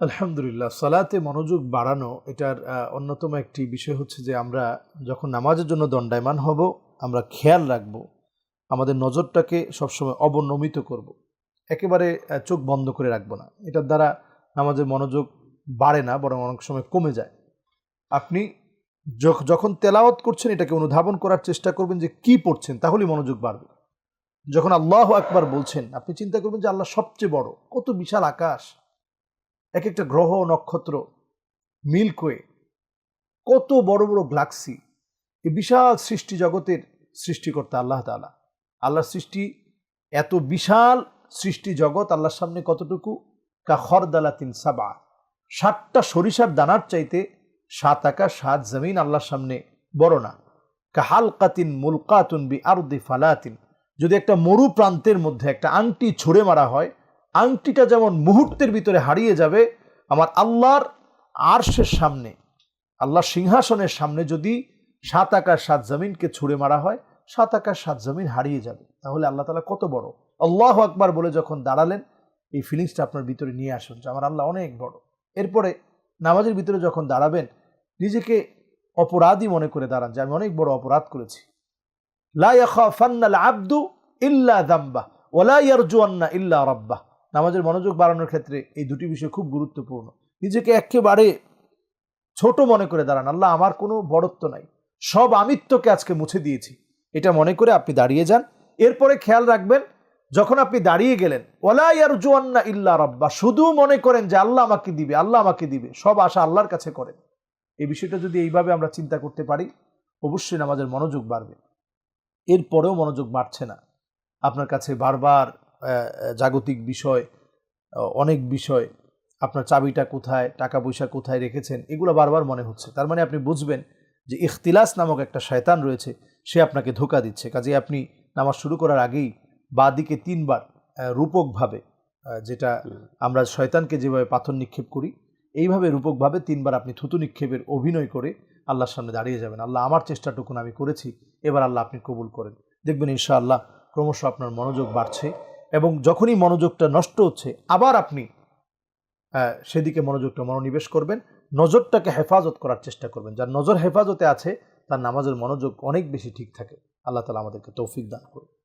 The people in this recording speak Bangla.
আলহামদুলিল্লাহ, সালাতে মনোযোগ বাড়ানো এটার অন্যতম একটি বিষয় হচ্ছে যে আমরা যখন নামাজের জন্য দণ্ডায়মান হব, আমরা খেয়াল রাখব, আমাদের নজরটাকে সবসময় অবনমিত করব। একেবারে চোখ বন্ধ করে রাখব না এটার দ্বারা নামাজের মনোযোগ বাড়ে না, বরং অনেক সময় কমে যায় আপনি যখ- যখন তেলাওয়াত করছেন, এটাকে অনুধাবন করার চেষ্টা করবেন যে কি পড়ছেন, তাহলেই মনোযোগ বাড়বে যখন আল্লাহ আকবার বলছেন, আপনি চিন্তা করবেন যে আল্লাহ সবচেয়ে বড়, কত বিশাল আকাশ এক একটা গ্রহ নক্ষত্র মিল্কওয়ে, কত বড় বড় গ্লাক্সি এই বিশাল সৃষ্টি জগতের সৃষ্টিকর্তা আল্লাহ তাআলা। আল্লাহর সৃষ্টি, এত বিশাল সৃষ্টি জগৎ আল্লাহর সামনে কতটুকু? কা খরদালাতিন সাবা সাতটা সরিষার দানার চাইতে সাত আকা সাত জমিন আল্লাহর সামনে বড় না কা হালকাতিন মুলকাতুন বি আরদি ফালাতিন, যদি একটা মরু প্রান্তের মধ্যে একটা আংটি ছুঁড়ে মারা হয় আংটিটা যেমন মুহূর্তের ভিতরে হারিয়ে যাবে, আমার আল্লাহর আরশের সামনে, আল্লাহর সিংহাসনের সামনে যদি সাত আকাশ সাত জমিনকে ছুঁড়ে মারা হয়, সাত আকাশ সাত জমিন হারিয়ে যাবে। তাহলে আল্লাহ তালা কত বড়? আল্লাহ আকবার বলে যখন দাঁড়ালেন, এই ফিলিংসটা আপনার ভিতরে নিয়ে আসুন যে আমার আল্লাহ অনেক বড়। এরপরে নামাজের ভিতরে যখন দাঁড়াবেন, নিজেকে অপরাধী মনে করে দাঁড়ান যে আমি অনেক বড় অপরাধ করেছি। লা আবদু ইল্লা দাম্বা ওলা ইয়ারজুয়ান্না ইল্লা রাব্বা নামাজের মনোযোগ বাড়ানোর ক্ষেত্রে এই দুটি বিষয় খুব গুরুত্বপূর্ণ। নিজেকে একেবারে ছোট মনে করে দাঁড়ান, আল্লাহ আমার কোনো বড়ত্ব নাই, সব আমিত্বকে আজকে মুছে দিয়েছি। এটা মনে করে আপনি দাঁড়িয়ে যান, এরপরে খেয়াল রাখবেন, যখন আপনি দাঁড়িয়ে গেলেন ওলা ইয়ারজুয়ান্না ইল্লা রাব্বা, শুধু মনে করেন যে আল্লাহ আমাকে দিবে, আল্লাহ আমাকে দিবে, সব আশা আল্লাহর কাছে করেন। এই বিষয়টা যদি এইভাবে আমরা চিন্তা করতে পারি, অবশ্যই নামাজের মনোযোগ বাড়বে। এরপরেও মনোযোগ বাড়ছে না। আপনার কাছে বারবার জাগতিক বিষয় অনেক বিষয় আপনার চাবিটা কোথায় টাকা পয়সা কোথায় রেখেছেন এগুলো বারবার মনে হচ্ছে। তার মানে আপনি বুঝবেন যে ইখতিলাস নামক একটা শয়তান রয়েছে সে আপনাকে ধোকা দিচ্ছে। কাজে আপনি নামাজ শুরু করার আগেই বাদিকে তিনবার রূপকভাবে যেটা আমরা শয়তানকে যেভাবে পাথর নিক্ষেপ করি এইভাবে রূপকভাবে তিনবার আপনি থুতু নিক্ষেপের অভিনয় করে আল্লাহর সামনে দাঁড়িয়ে যাবেন। আল্লাহ আমার চেষ্টাটুকুন আমি করেছি এবার আল্লাহ আপনি কবুল করেন। দেখবেন ইনশাআল্লাহ ক্রমশ আপনার মনোযোগ বাড়ছে। এবং যখনই মনোযোগটা নষ্ট হচ্ছে আবার আপনি আহ, সেদিকে মনোযোগটা মনোনিবেশ করবেন নজরটাকে হেফাজত করার চেষ্টা করবেন। যার নজর হেফাজতে আছে তার নামাজের মনোযোগ অনেক বেশি ঠিক থাকে। আল্লাহ তালা আমাদেরকে তৌফিক দান করুন